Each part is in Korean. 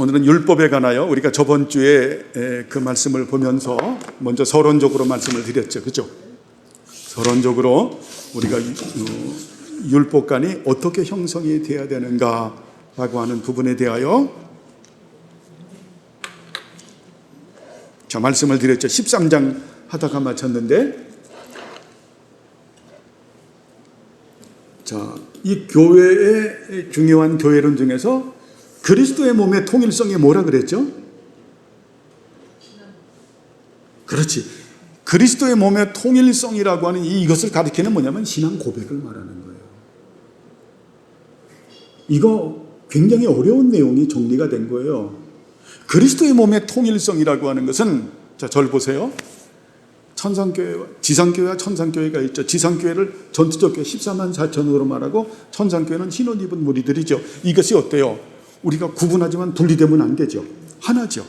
오늘은 율법에 관하여 우리가 저번 주에 에, 그 말씀을 보면서 먼저 서론적으로 말씀을 드렸죠. 그죠? 서론적으로 우리가 유- 어, 율법관이 어떻게 형성이 돼야 되는가라고 하는 부분에 대하여 자, 말씀을 드렸죠. 13장 하다가 마쳤는데 자, 이 교회의 중요한 교회론 중에서 그리스도의 몸의 통일성이 뭐라 그랬죠? 그렇지. 그리스도의 몸의 통일성이라고 하는 이- 이것을 가리키는 뭐냐면 신앙 고백을 말하는 거예요. 이거 굉장히 어려운 내용이 정리가 된 거예요. 그리스도의 몸의 통일성이라고 하는 것은 자, 절 보세요. 천상교회와 지상교회와 천상교회가 있죠. 지상교회를 전투적 교회 14만 4천으로 말하고 천상교회는 신혼 입은 무리들이죠. 이것이 어때요? 우리가 구분하지만 분리되면 안 되죠. 하나죠.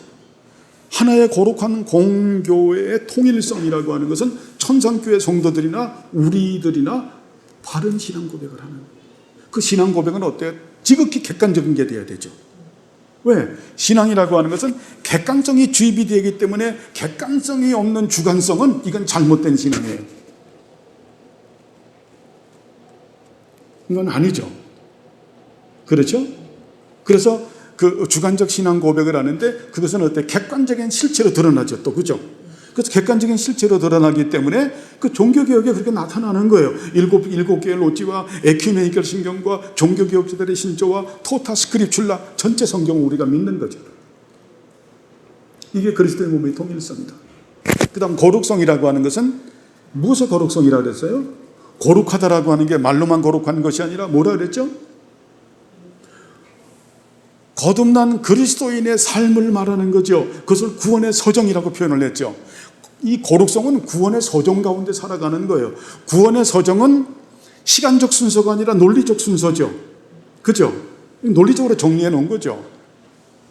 하나의 거룩한 공교회의 통일성이라고 하는 것은 천상교회 성도들이나 우리들이나 바른 신앙 고백을 하는 그 신앙 고백은 어때요? 지극히 객관적인 게 돼야 되죠. 왜? 신앙이라고 하는 것은 객관성이 주입이 되기 때문에 객관성이 없는 주관성은 이건 잘못된 신앙이에요. 이건 아니죠. 그렇죠? 그래서 그 주관적 신앙 고백을 하는데 그것은 어때? 객관적인 실체로 드러나죠. 또 그죠? 그래서 객관적인 실체로 드러나기 때문에 그 종교개혁에 그렇게 나타나는 거예요. 일곱, 일곱 개의 로지와 에큐메니컬 신경과 종교개혁자들의 신조와 토타 스크립출라 전체 성경을 우리가 믿는 거죠. 이게 그리스도의 몸의 통일성이다. 그 다음 거룩성이라고 하는 것은 무엇의 거룩성이라고 그랬어요? 거룩하다라고 하는 게 말로만 거룩한 것이 아니라 뭐라 그랬죠? 거듭난 그리스도인의 삶을 말하는 거죠. 그것을 구원의 서정이라고 표현을 했죠. 이 거룩성은 구원의 서정 가운데 살아가는 거예요. 구원의 서정은 시간적 순서가 아니라 논리적 순서죠. 그죠? 논리적으로 정리해 놓은 거죠.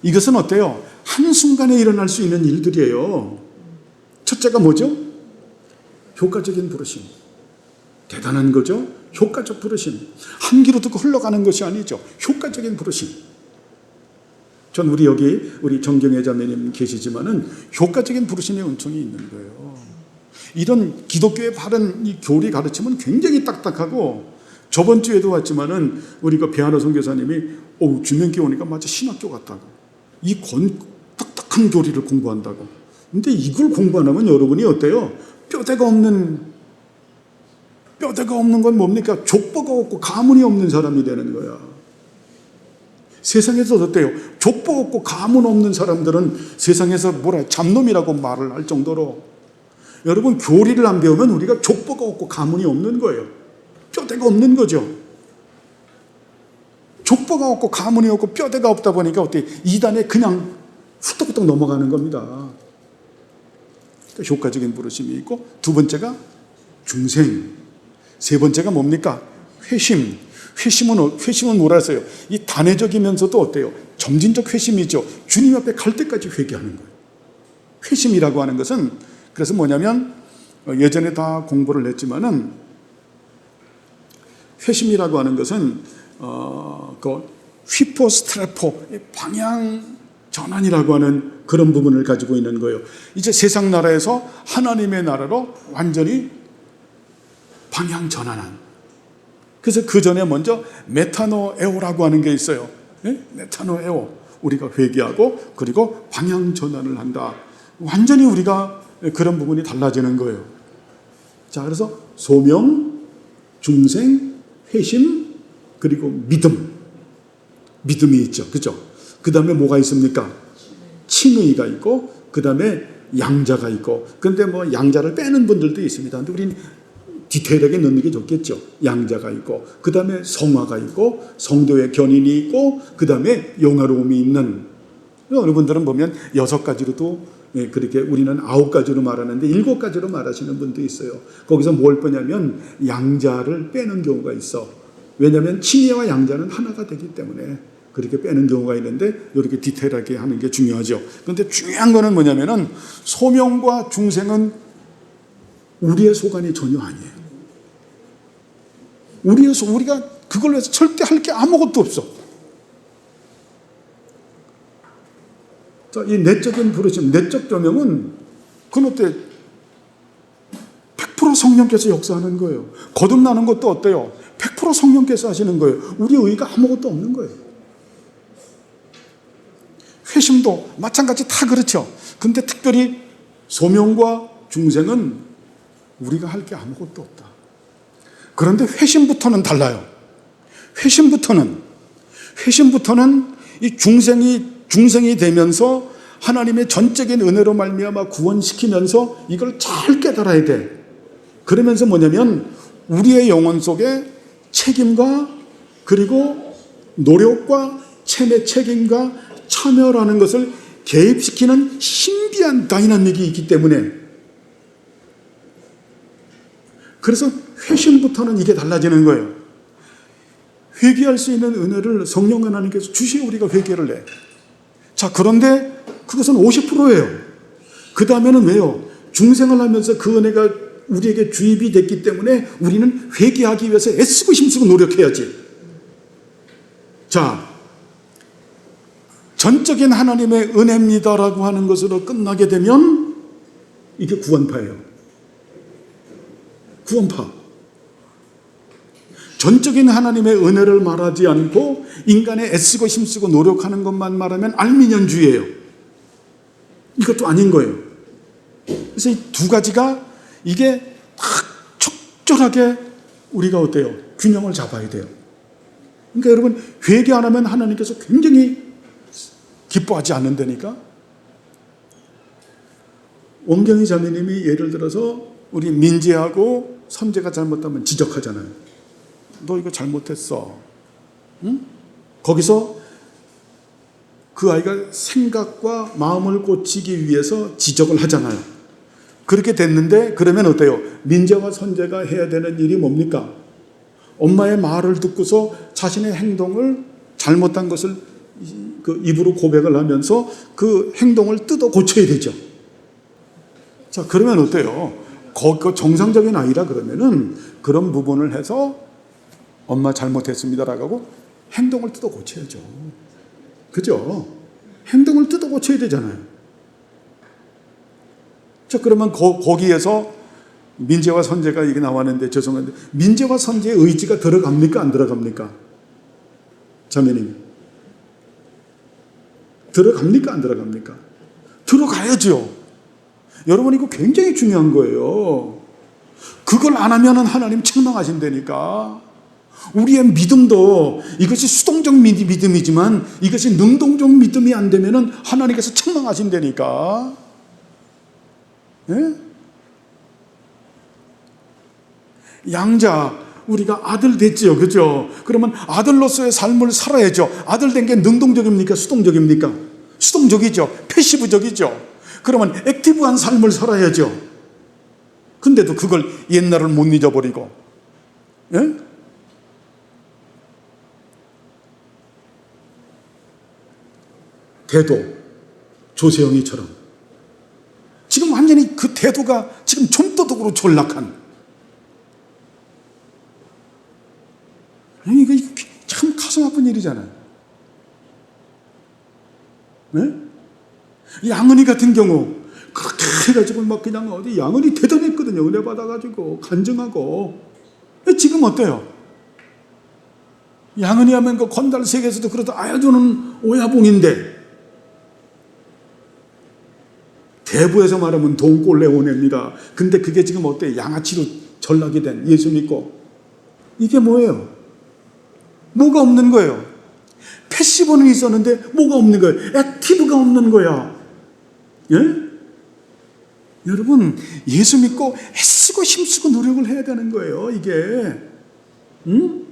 이것은 어때요? 한순간에 일어날 수 있는 일들이에요. 첫째가 뭐죠? 효과적인 부르심. 대단한 거죠? 효과적 부르심. 한 귀로 듣고 흘러가는 것이 아니죠. 효과적인 부르심. 전 우리 여기 우리 정경혜 자매님 계시지만은 효과적인 부르심의 은총이 있는 거예요. 이런 기독교의 바른 이 교리 가르침은 굉장히 딱딱하고 저번 주에도 왔지만은 우리가 배하나 선교사님이 오 주명교 오니까 마치 신학교 같다고 이 권 딱딱한 교리를 공부한다고. 근데 이걸 공부 안 하면 여러분이 어때요? 뼈대가 없는 뼈대가 없는 건 뭡니까? 족보가 없고 가문이 없는 사람이 되는 거야. 세상에서 어때요? 족보 없고 가문 없는 사람들은 세상에서 뭐라 잡놈이라고 말을 할 정도로 여러분 교리를 안 배우면 우리가 족보가 없고 가문이 없는 거예요. 뼈대가 없는 거죠. 족보가 없고 가문이 없고 뼈대가 없다 보니까 어때 이단에 그냥 후떡후떡 넘어가는 겁니다. 그러니까 효과적인 부르심이 있고 두 번째가 중생, 세 번째가 뭡니까? 회심. 회심은 어- 회심은 뭐라 했어요? 이 단회적이면서도 어때요? 점진적 회심이죠. 주님 앞에 갈 때까지 회개하는 거예요. 회심이라고 하는 것은 그래서 뭐냐면 어, 예전에 다 공부를 했지만은 회심이라고 하는 것은 어그 휘포 스트레포 방향 전환이라고 하는 그런 부분을 가지고 있는 거예요. 이제 세상 나라에서 하나님의 나라로 완전히 방향 전환한. 그래서 그 전에 먼저 메타노에오라고 하는 게 있어요. 예? 메타노에오. 우리가 회개하고 그리고 방향 전환을 한다. 완전히 우리가 그런 부분이 달라지는 거예요. 자, 그래서 소명, 중생, 회심, 그리고 믿음. 믿음이 있죠. 그죠? 그 다음에 뭐가 있습니까? 칭의가 있고, 그 다음에 양자가 있고. 근데 뭐 양자를 빼는 분들도 있습니다. 근데 우리는 디테일하게 넣는 게 좋겠죠. 양자가 있고, 그 다음에 성화가 있고, 성도의 견인이 있고, 그 다음에 영화로움이 있는. 여러분들은 보면 여섯 가지로도 예, 그렇게 우리는 아홉 가지로 말하는데 일곱 가지로 말하시는 분도 있어요. 거기서 뭘 빼냐면 양자를 빼는 경우가 있어. 왜냐하면 칭의와 양자는 하나가 되기 때문에 그렇게 빼는 경우가 있는데 이렇게 디테일하게 하는 게 중요하죠. 그런데 중요한 거는 뭐냐면은 소명과 중생은 우리의 소관이 전혀 아니에요. 우리의 소, 우리가 그걸로 해서 절대 할 게 아무것도 없어. 자, 이 내적인 부르심, 내적 조명은 그건 어때? 100% 성령께서 역사하는 거예요. 거듭나는 것도 어때요? 100% 성령께서 하시는 거예요. 우리 의가 아무것도 없는 거예요. 회심도 마찬가지 다 그렇죠. 근데 특별히 소명과 중생은 우리가 할 게 아무것도 없다. 그런데 회심부터는 달라요. 회심부터는 회심부터는 이 중생이 중생이 되면서 하나님의 전적인 은혜로 말미암아 구원시키면서 이걸 잘 깨달아야 돼. 그러면서 뭐냐면 우리의 영혼 속에 책임과 그리고 노력과 체의 책임과 참여라는 것을 개입시키는 신비한 다이나믹이 있기 때문에 그래서 회심부터는 이게 달라지는 거예요. 회개할 수 있는 은혜를 성령 하나님께서 주시에 우리가 회개를 해. 자, 그런데 그것은 50%예요. 그 다음에는 왜요? 중생을 하면서 그 은혜가 우리에게 주입이 됐기 때문에 우리는 회개하기 위해서 애쓰고 힘쓰고 노력해야지. 자, 전적인 하나님의 은혜입니다라고 하는 것으로 끝나게 되면 이게 구원파예요. 구원파. 전적인 하나님의 은혜를 말하지 않고 인간의 애쓰고 힘쓰고 노력하는 것만 말하면 알미년주의예요. 이것도 아닌 거예요. 그래서 이 두 가지가 이게 딱 적절하게 우리가 어때요? 균형을 잡아야 돼요. 그러니까 여러분 회개 안 하면 하나님께서 굉장히 기뻐하지 않는다니까. 원경희 자매님이 예를 들어서 우리 민재하고 선재가 잘못하면 지적하잖아요. 너 이거 잘못했어. 응? 거기서 그 아이가 생각과 마음을 고치기 위해서 지적을 하잖아요. 그렇게 됐는데 그러면 어때요? 민재와 선재가 해야 되는 일이 뭡니까? 엄마의 말을 듣고서 자신의 행동을 잘못한 것을 그 입으로 고백을 하면서 그 행동을 뜯어 고쳐야 되죠. 자, 그러면 어때요? 그 정상적인 아이라 그러면은 그런 부분을 해서 엄마 잘못했습니다라고 하고 행동을 뜯어 고쳐야죠. 그죠? 행동을 뜯어 고쳐야 되잖아요. 자, 그러면 거, 거기에서 민재와 선재가 이게 나왔는데 죄송한데 민재와 선재의 의지가 들어갑니까? 안 들어갑니까? 자매님. 들어갑니까? 안 들어갑니까? 들어가야죠. 여러분, 이거 굉장히 중요한 거예요. 그걸 안 하면은 하나님 책망하신다니까. 우리의 믿음도 이것이 수동적 믿음이지만 이것이 능동적 믿음이 안 되면은 하나님께서 책망하신다니까. 예? 양자, 우리가 아들 됐지요. 그죠? 그러면 아들로서의 삶을 살아야죠. 아들 된 게 능동적입니까? 수동적입니까? 수동적이죠. 패시브적이죠. 그러면 액티브한 삶을 살아야죠. 근데도 그걸 옛날을 못 잊어버리고, 예? 태도, 조세영이처럼. 지금 완전히 그 태도가 지금 좀도둑으로 전락한. 아니, 이거 참 가슴 아픈 일이잖아요. 네? 양은이 같은 경우, 그렇게 해가지고 막 그냥 어디 양은이 대단했거든요. 은혜 받아가지고, 간증하고. 지금 어때요? 양은이 하면 그 건달 세계에서도 그러다 아야조는 오야봉인데, 대부에서 말하면 돈골레오네입니다. 근데 그게 지금 어때? 양아치로 전락이 된 예수 믿고. 이게 뭐예요? 뭐가 없는 거예요? 패시브는 있었는데 뭐가 없는 거예요? 액티브가 없는 거야. 예? 여러분, 예수 믿고 애쓰고 힘쓰고 노력을 해야 되는 거예요, 이게. 응?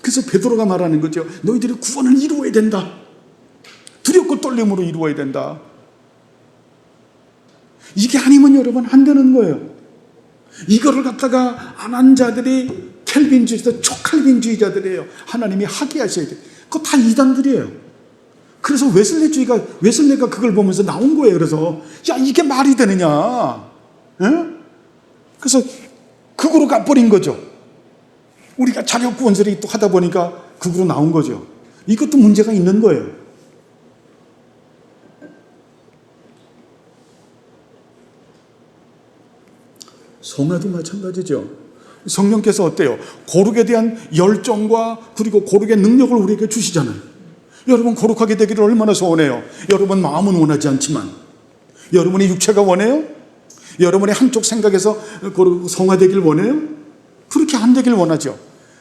그래서 베드로가 말하는 거죠. 너희들이 구원을 이루어야 된다. 두렵고 떨림으로 이루어야 된다. 이게 아니면 여러분 안 되는 거예요. 이거를 갖다가 안 한 자들이 켈빈주의자, 초칼빈주의자들이에요. 하나님이 하게 하셔야 돼. 그거 다 이단들이에요. 그래서 웨슬리주의가 웨슬리가 그걸 보면서 나온 거예요. 그래서 야 이게 말이 되느냐? 응? 그래서 극으로 가버린 거죠. 우리가 자력 구원설이 또 하다 보니까 극으로 나온 거죠. 이것도 문제가 있는 거예요. 성화도 마찬가지죠. 성령께서 어때요? 고룩에 대한 열정과 그리고 고룩의 능력을 우리에게 주시잖아요. 여러분 거룩하게 되기를 얼마나 소원해요. 여러분 마음은 원하지 않지만 여러분의 육체가 원해요? 여러분의 한쪽 생각에서 성화되길 원해요? 그렇게 안 되길 원하죠.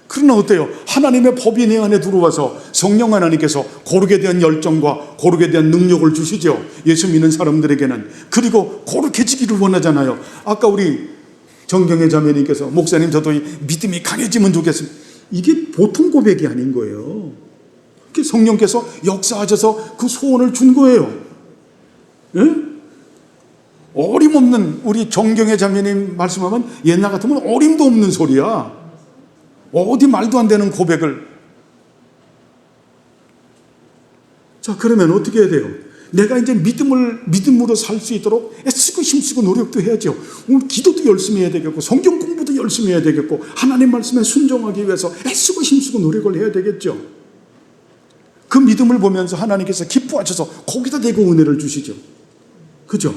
그러나 어때요? 하나님의 법이 내 안에 들어와서 성령 하나님께서 고룩에 대한 열정과 고룩에 대한 능력을 주시죠. 예수 믿는 사람들에게는. 그리고 고룩해지기를 원하잖아요. 아까 우리 정경의 자매님께서 목사님 저도 이 믿음이 강해지면 좋겠습니다. 이게 보통 고백이 아닌 거예요. 성령께서 역사하셔서 그 소원을 준 거예요. 예? 어림없는 우리 정경의 자매님 말씀하면 옛날 같으면 어림도 없는 소리야. 어디 말도 안 되는 고백을. 자, 그러면 어떻게 해야 돼요? 내가 이제 믿음을, 믿음으로 살 수 있도록 애쓰고 힘쓰고 노력도 해야죠. 오늘 기도도 열심히 해야 되겠고, 성경 공부도 열심히 해야 되겠고, 하나님 말씀에 순종하기 위해서 애쓰고 힘쓰고 노력을 해야 되겠죠. 그 믿음을 보면서 하나님께서 기뻐하셔서 거기다 대고 은혜를 주시죠. 그죠?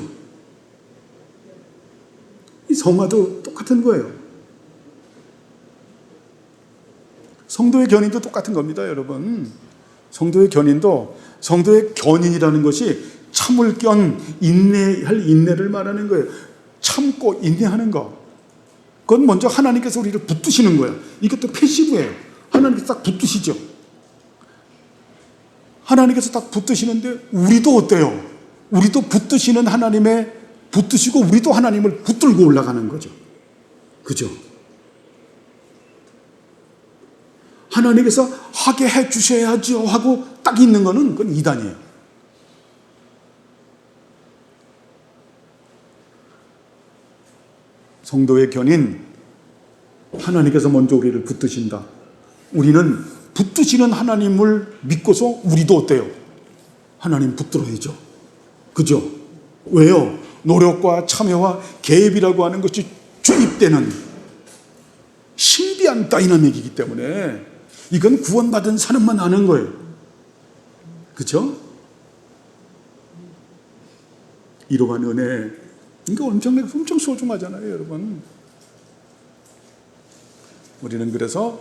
이 성화도 똑같은 거예요. 성도의 견인도 똑같은 겁니다, 여러분. 성도의 견인도 성도의 견인이라는 것이 참을 견 인내할 인내를 말하는 거예요. 참고 인내하는 거. 그건 먼저 하나님께서 우리를 붙드시는 거예요. 이것도 패시브예요. 하나님께서 딱 붙드시죠. 하나님께서 딱 붙드시는데 우리도 어때요? 우리도 붙드시는 하나님의 붙드시고 우리도 하나님을 붙들고 올라가는 거죠. 그죠? 하나님께서 하게 해 주셔야죠 하고 딱 있는 거는 그건 이단이에요. 성도의 견인 하나님께서 먼저 우리를 붙드신다. 우리는 붙드시는 하나님을 믿고서 우리도 어때요? 하나님 붙들어야죠. 그죠? 왜요? 노력과 참여와 개입이라고 하는 것이 주입되는 신비한 다이나믹이기 때문에 이건 구원받은 사람만 아는 거예요. 그죠? 이러한 은혜, 이거 엄청, 엄청 소중하잖아요, 여러분. 우리는 그래서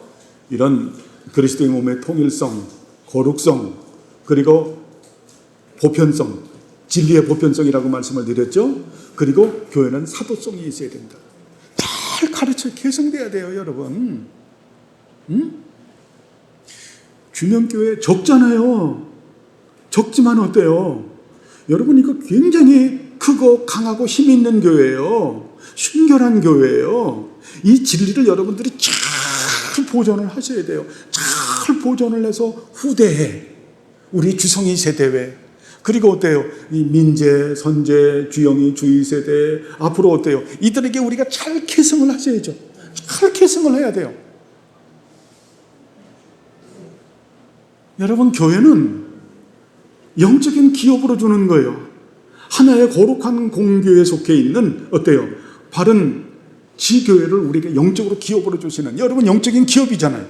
이런 그리스도의 몸의 통일성, 거룩성, 그리고 보편성, 진리의 보편성이라고 말씀을 드렸죠. 그리고 교회는 사도성이 있어야 된다. 잘 가르쳐 개성돼야 돼요, 여러분. 응? 주명교회 적잖아요. 적지만 어때요? 여러분 이거 굉장히 크고 강하고 힘 있는 교회예요. 순결한 교회예요. 이 진리를 여러분들이 잘 보존을 하셔야 돼요. 잘 보존을 해서 후대에 우리 주성이 세대에 그리고 어때요? 이 민재, 선재, 주영이, 주의 세대 앞으로 어때요? 이들에게 우리가 잘 계승을 하셔야죠. 잘 계승을 해야 돼요. 여러분 교회는 영적인 기업으로 주는 거예요. 하나의 거룩한 공교에 속해 있는 어때요? 바른 지교회를 우리에게 영적으로 기업으로 주시는 여러분 영적인 기업이잖아요.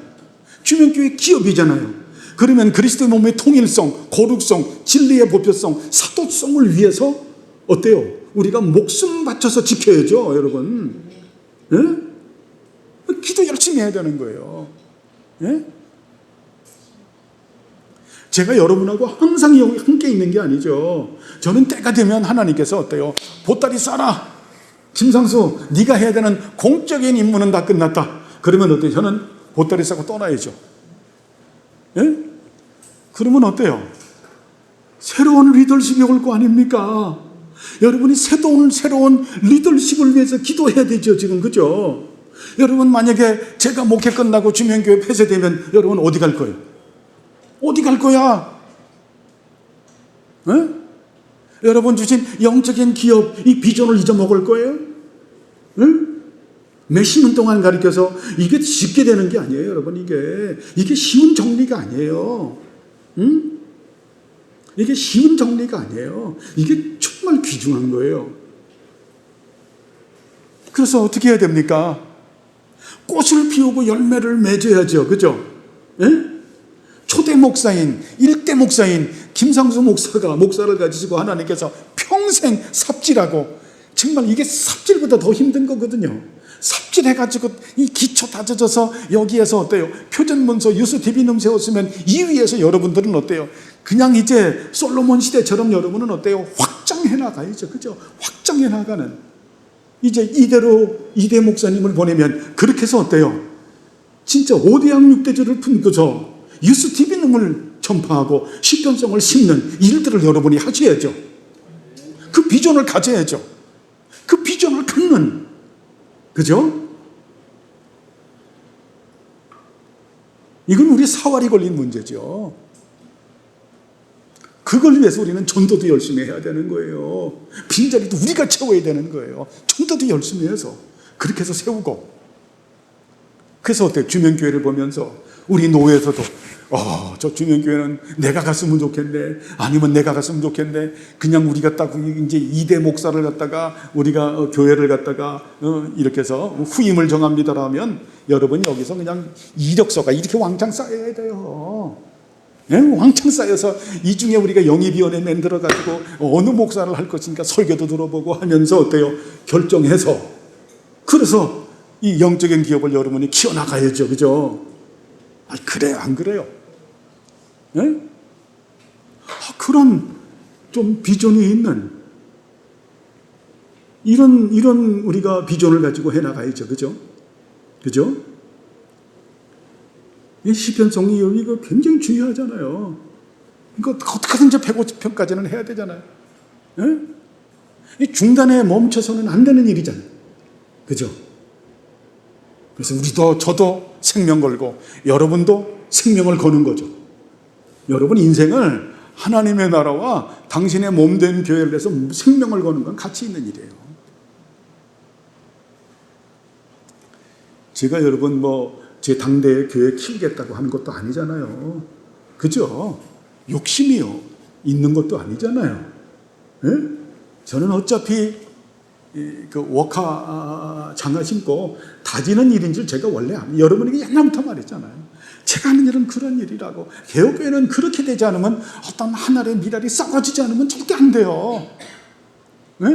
주명교회 기업이잖아요. 그러면 그리스도의 몸의 통일성, 거룩성, 진리의 보편성, 사도성을 위해서 어때요? 우리가 목숨 바쳐서 지켜야죠, 여러분. 예? 기도 열심히 해야 되는 거예요. 예? 제가 여러분하고 항상 함께 있는 게 아니죠. 저는 때가 되면 하나님께서 어때요? 보따리 싸라. 김상수, 네가 해야 되는 공적인 임무는 다 끝났다. 그러면 어때요? 저는 보따리 싸고 떠나야죠. 예? 그러면 어때요? 새로운 리더십이 올 거 아닙니까? 여러분이 새로운, 새로운 리더십을 위해서 기도해야 되죠, 지금, 그죠? 여러분, 만약에 제가 목회 끝나고 주명교회 폐쇄되면 여러분 어디 갈 거예요? 어디 갈 거야? 에? 여러분 주신 영적인 기업, 이 비전을 잊어먹을 거예요? 응? 몇십 년 동안 가르쳐서 이게 쉽게 되는 게 아니에요, 여러분. 이게 이게 쉬운 정리가 아니에요. 응? 이게 쉬운 정리가 아니에요. 이게 정말 귀중한 거예요. 그래서 어떻게 해야 됩니까? 꽃을 피우고 열매를 맺어야죠. 그죠? 예? 초대 목사인, 일대 목사인 김상수 목사가 목사를 가지시고 하나님께서 평생 삽질하고 정말 이게 삽질보다 더 힘든 거거든요. 삽질해가지고 이 기초 다져져서 여기에서 어때요? 표전문서 유수 디비눔 세웠으면 이 위에서 여러분들은 어때요? 그냥 이제 솔로몬 시대처럼 여러분은 어때요? 확장해 나가야죠. 그죠? 확장해 나가는. 이제 이대로 이대 목사님을 보내면 그렇게 해서 어때요? 진짜 오대양 육대절을 품고서 유수 디비눔을 전파하고 십변성을 심는 일들을 여러분이 하셔야죠. 그 비전을 가져야죠. 그 비전을 갖는 그죠? 이건 우리 사활이 걸린 문제죠. 그걸 위해서 우리는 전도도 열심히 해야 되는 거예요. 빈자리도 우리가 채워야 되는 거예요. 전도도 열심히 해서 그렇게 해서 세우고 그래서 어때 주명교회를 보면서 우리 노예에서도 어, 저 주명교회는 내가 갔으면 좋겠네. 아니면 내가 갔으면 좋겠네. 그냥 우리가 딱 이제 이대 목사를 갖다가 우리가 어, 교회를 갖다가 어, 이렇게 해서 후임을 정합니다라면 여러분 여기서 그냥 이력서가 이렇게 왕창 쌓여야 돼요. 예? 왕창 쌓여서 이 중에 우리가 영입위원회 만들어 가지고 어느 목사를 할 것인가 설교도 들어보고 하면서 어때요? 결정해서 그래서 이 영적인 기업을 여러분이 키워나가야죠, 그죠? 아, 그래요, 안 그래요? 예? 아, 그런 좀 비전이 있는 이런 이런 우리가 비전을 가지고 해 나가야죠, 그죠? 그죠? 이 시편 성리 이거 굉장히 중요하잖아요. 이거 어떻게든지 150편까지는 해야 되잖아요. 예? 이 중단에 멈춰서는 안 되는 일이잖아요. 그죠? 그래서 우리도 저도 생명 걸고 여러분도 생명을 거는 거죠. 여러분 인생을 하나님의 나라와 당신의 몸 된 교회를 위해서 생명을 거는 건 가치 있는 일이에요. 제가 여러분 뭐 제 당대의 교회 키우겠다고 하는 것도 아니잖아요. 그죠? 욕심이요. 있는 것도 아니잖아요. 예? 저는 어차피 그 워카 장화 신고 다지는 일인 줄 제가 원래 안, 여러분에게 옛날부터 말했잖아요. 제가 하는 일은 그런 일이라고. 개혁교회는 그렇게 되지 않으면 어떤 하늘의 미랄이 썩어지지 않으면 절대 안 돼요. 네?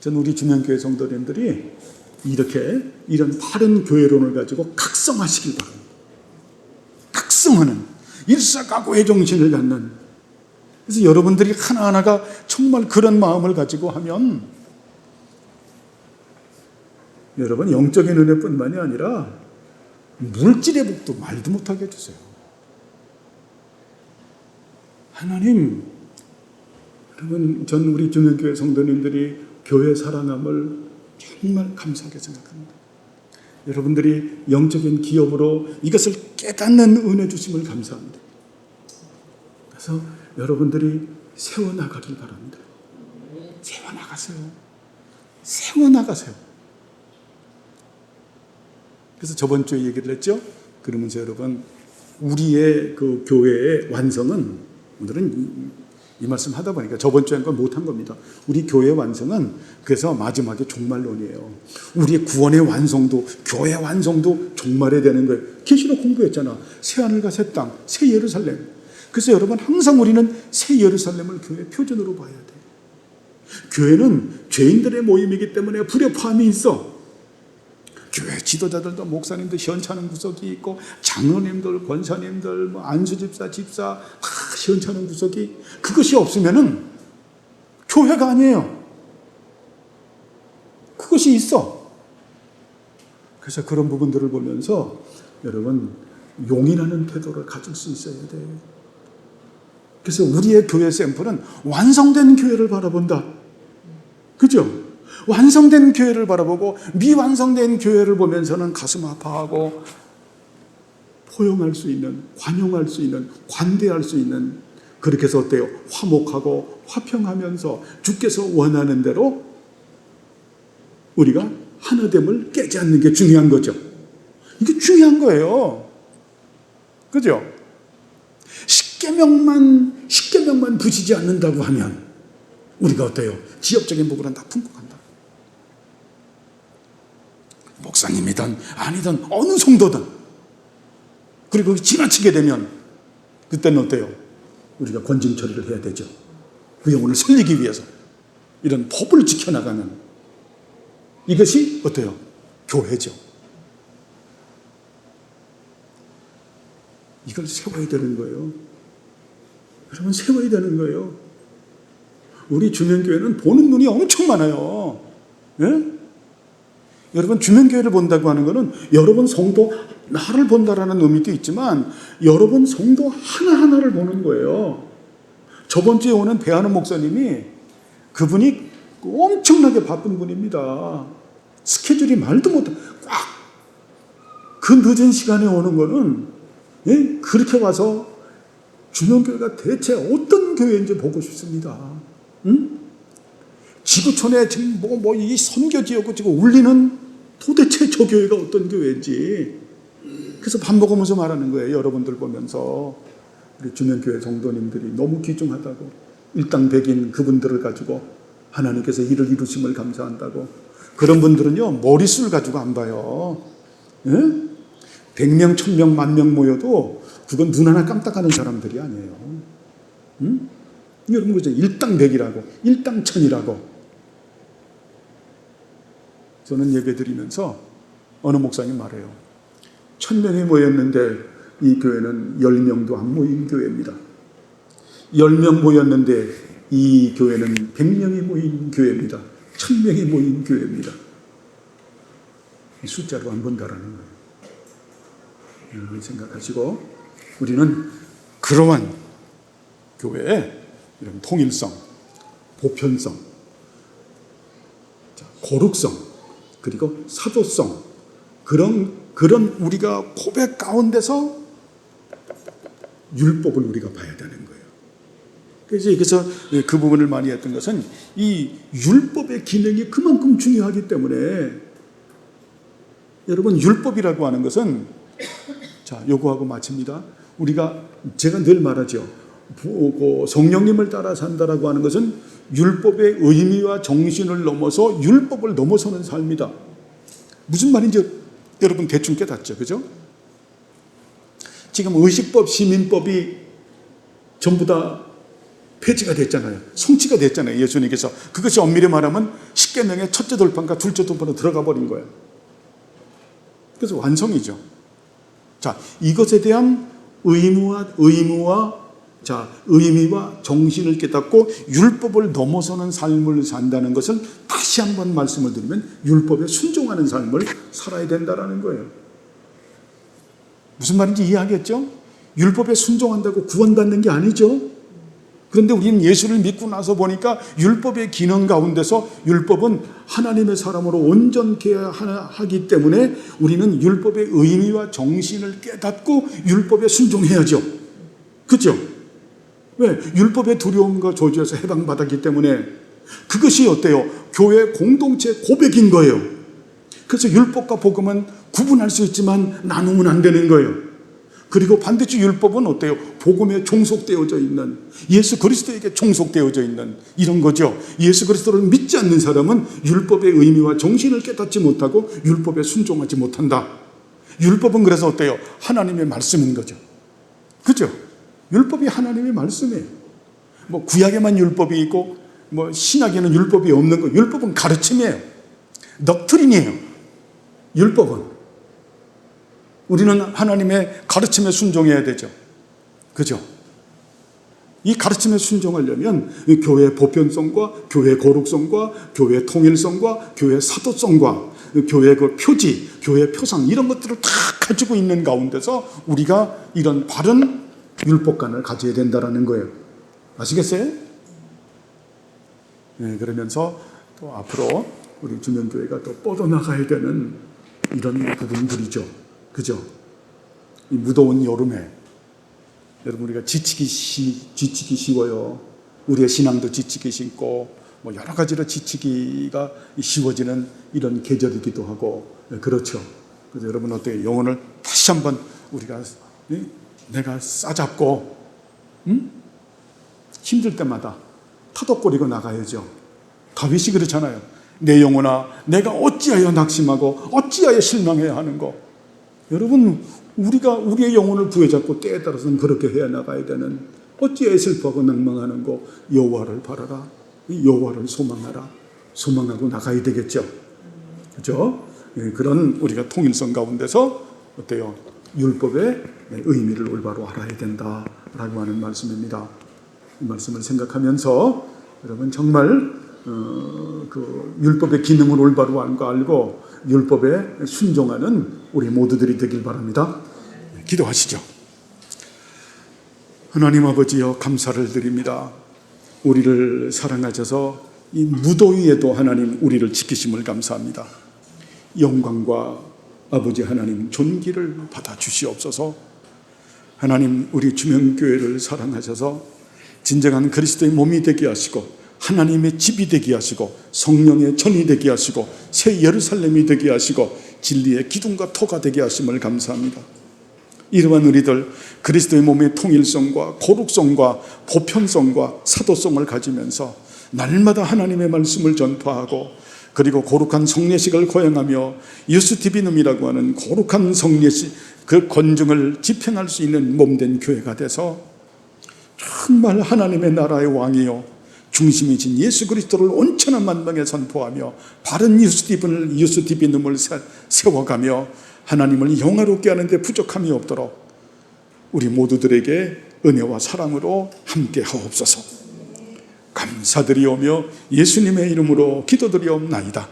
전 우리 주명교회 성도님들이 이렇게 이런 바른 교회론을 가지고 각성하시길 바랍니다. 각성하는 일사각오의 정신을 갖는 그래서 여러분들이 하나하나가 정말 그런 마음을 가지고 하면 여러분 영적인 은혜뿐만이 아니라 물질의 복도 말도 못하게 해주세요. 하나님, 여러분 전 우리 주명교회 성도님들이 교회 사랑함을 정말 감사하게 생각합니다. 여러분들이 영적인 기업으로 이것을 깨닫는 은혜 주심을 감사합니다. 그래서 여러분들이 세워나가길 바랍니다. 세워나가세요. 세워나가세요. 그래서 저번 주에 얘기를 했죠. 그러면서 여러분, 우리의 그 교회의 완성은 오늘은 이, 이 말씀 하다 보니까 저번 주에 건 못한 겁니다. 우리 교회 완성은 그래서 마지막에 종말론이에요. 우리의 구원의 완성도, 교회 완성도 종말에 되는 거예요. 계시록 공부했잖아. 새 하늘과 새 땅, 새 예루살렘. 그래서 여러분 항상 우리는 새 예루살렘을 교회 표준으로 봐야 돼. 교회는 죄인들의 모임이기 때문에 불협화음이 있어. 교회 지도자들도 목사님들 시원찮은 구석이 있고 장로님들, 권사님들, 뭐 안수집사, 집사 다 시원찮은 구석이 그것이 없으면은 교회가 아니에요. 그것이 있어. 그래서 그런 부분들을 보면서 여러분 용인하는 태도를 가질 수 있어야 돼요. 그래서 우리의 교회 샘플은 완성된 교회를 바라본다. 그죠? 완성된 교회를 바라보고 미완성된 교회를 보면서는 가슴 아파하고 포용할 수 있는, 관용할 수 있는, 관대할 수 있는 그렇게 해서 어때요? 화목하고 화평하면서 주께서 원하는 대로 우리가 하나됨을 깨지 않는 게 중요한 거죠. 이게 중요한 거예요. 그죠? 십계명만 십계명만 부지지 않는다고 하면 우리가 어때요? 지역적인 부분은 다 풍부한다. 목사님이든 아니든 어느 성도든 그리고 지나치게 되면 그때는 어때요? 우리가 권징 처리를 해야 되죠. 그 영혼을 살리기 위해서 이런 법을 지켜나가는 이것이 어때요? 교회죠. 이걸 세워야 되는 거예요. 여러분 세워야 되는 거예요. 우리 주변교회는 보는 눈이 엄청 많아요. 예? 여러분 주변교회를 본다고 하는 것은 여러분 성도 나를 본다라는 의미도 있지만 여러분 성도 하나하나를 보는 거예요. 저번 주에 오는 배하는 목사님이 그분이 엄청나게 바쁜 분입니다. 스케줄이 말도 못해. 꽉 그 늦은 시간에 오는 거는 예? 그렇게 와서 주변교회가 대체 어떤 교회인지 보고 싶습니다. 응? 지구촌에 지금 뭐, 뭐, 이 선교 지역고 지금 울리는 도대체 저 교회가 어떤 교회인지. 그래서 밥 먹으면서 말하는 거예요. 여러분들 보면서. 우리 주변교회 성도님들이 너무 귀중하다고. 일당 백인 그분들을 가지고 하나님께서 일을 이루심을 감사한다고. 그런 분들은요, 머릿수를 가지고 안 봐요. 예? 100명, 1000명, 만 명 모여도 그건 눈 하나 깜빡하는 사람들이 아니에요. 응? 여러분 그죠? 일당 백이라고, 일당 천이라고. 저는 예배 드리면서 어느 목사님 말해요. 천 명이 모였는데 이 교회는 열 명도 안 모인 교회입니다. 열 명 모였는데 이 교회는 백 명이 모인 교회입니다. 천 명이 모인 교회입니다. 이 숫자로 안 본다라는 거예요. 생각하시고 우리는 그러한 교회의 이런 통일성, 보편성, 자, 거룩성, 그리고 사도성 그런 그런 우리가 고백 가운데서 율법을 우리가 봐야 되는 거예요. 그래서 여기서 그 부분을 많이 했던 것은 이 율법의 기능이 그만큼 중요하기 때문에 여러분 율법이라고 하는 것은 자 요거하고 마칩니다. 우리가 제가 늘 말하죠. 그 성령님을 따라 산다라고 하는 것은 율법의 의미와 정신을 넘어서 율법을 넘어서는 삶이다. 무슨 말인지 여러분 대충 깨닫죠, 그죠? 지금 의식법, 시민법이 전부 다 폐지가 됐잖아요. 성취가 됐잖아요. 예수님께서 그것이 엄밀히 말하면 십계명의 첫째 돌판과 둘째 돌판으로 들어가 버린 거예요. 그래서 완성이죠. 자, 이것에 대한 의무와 의무와 자, 의미와 정신을 깨닫고 율법을 넘어서는 삶을 산다는 것은 다시 한번 말씀을 드리면 율법에 순종하는 삶을 살아야 된다라는 거예요. 무슨 말인지 이해하겠죠? 율법에 순종한다고 구원받는 게 아니죠. 그런데 우리는 예수를 믿고 나서 보니까 율법의 기능 가운데서 율법은 하나님의 사람으로 온전케 하기 때문에 우리는 율법의 의미와 정신을 깨닫고 율법에 순종해야죠. 그죠? 왜? 율법의 두려움과 저주에서 해방받았기 때문에 그것이 어때요? 교회 공동체 고백인 거예요. 그래서 율법과 복음은 구분할 수 있지만 나누면 안 되는 거예요. 그리고 반드시 율법은 어때요? 복음에 종속되어져 있는 예수 그리스도에게 종속되어져 있는 이런 거죠. 예수 그리스도를 믿지 않는 사람은 율법의 의미와 정신을 깨닫지 못하고 율법에 순종하지 못한다. 율법은 그래서 어때요? 하나님의 말씀인 거죠. 그죠? 율법이 하나님의 말씀이에요. 뭐 구약에만 율법이 있고 뭐 신약에는 율법이 없는 거. 율법은 가르침이에요. 덕트린이에요. 율법은 우리는 하나님의 가르침에 순종해야 되죠. 그죠? 이 가르침에 순종하려면 교회 보편성과 교회 거룩성과 교회 통일성과 교회 사도성과 교회 그 표지, 교회 표상 이런 것들을 다 가지고 있는 가운데서 우리가 이런 바른 율법관을 가져야 된다라는 거예요. 아시겠어요? 네, 그러면서 또 앞으로 우리 주변교회가 또 뻗어나가야 되는 이런 부분들이죠. 그죠? 이 무더운 여름에 여러분 우리가 지치기 시, 지치기 쉬워요. 우리의 신앙도 지치기 쉽고 뭐 여러 가지로 지치기가 쉬워지는 이런 계절이기도 하고 네, 그렇죠. 그래서 여러분 어때요? 영혼을 다시 한번 우리가 네? 내가 싸잡고 음? 힘들 때마다 터덕거리고 나가야죠. 다윗이 그렇잖아요. 내 영혼아, 내가 어찌하여 낙심하고 어찌하여 실망해야 하는 거. 여러분, 우리가 우리의 영혼을 부여잡고 때에 따라서는 그렇게 해야 나가야 되는 어찌하여 슬퍼하고 낭망하는 거 여호와를 바라라. 이 여호와를 소망하라. 소망하고 나가야 되겠죠. 그죠? 예, 그런 우리가 통일성 가운데서 어때요? 율법의 의미를 올바로 알아야 된다라고 하는 말씀입니다. 이 말씀을 생각하면서 여러분 정말 어, 그 율법의 기능을 올바로 알고 율법에 순종하는 우리 모두들이 되길 바랍니다. 기도하시죠. 하나님 아버지여 감사를 드립니다. 우리를 사랑하셔서 이 무더위에도 하나님 우리를 지키심을 감사합니다. 영광과 아버지 하나님 존귀를 받아 주시옵소서. 하나님 우리 주명교회를 사랑하셔서 진정한 그리스도의 몸이 되게 하시고 하나님의 집이 되게 하시고 성령의 전이 되게 하시고 새 예루살렘이 되게 하시고 진리의 기둥과 토가 되게 하심을 감사합니다. 이러한 우리들 그리스도의 몸의 통일성과 거룩성과 보편성과 사도성을 가지면서 날마다 하나님의 말씀을 전파하고 그리고 거룩한 성례식을 거행하며 유스티비눔이라고 하는 거룩한 성례식 그 권중을 집행할 수 있는 몸된 교회가 돼서 정말 하나님의 나라의 왕이요 중심이신 예수 그리스도를 온천한 만방에 선포하며 바른 유스티빈을 유스티비눔을 세워가며 하나님을 영화롭게 하는데 부족함이 없도록 우리 모두들에게 은혜와 사랑으로 함께 하옵소서. 감사드리오며 예수님의 이름으로 기도드리옵나이다.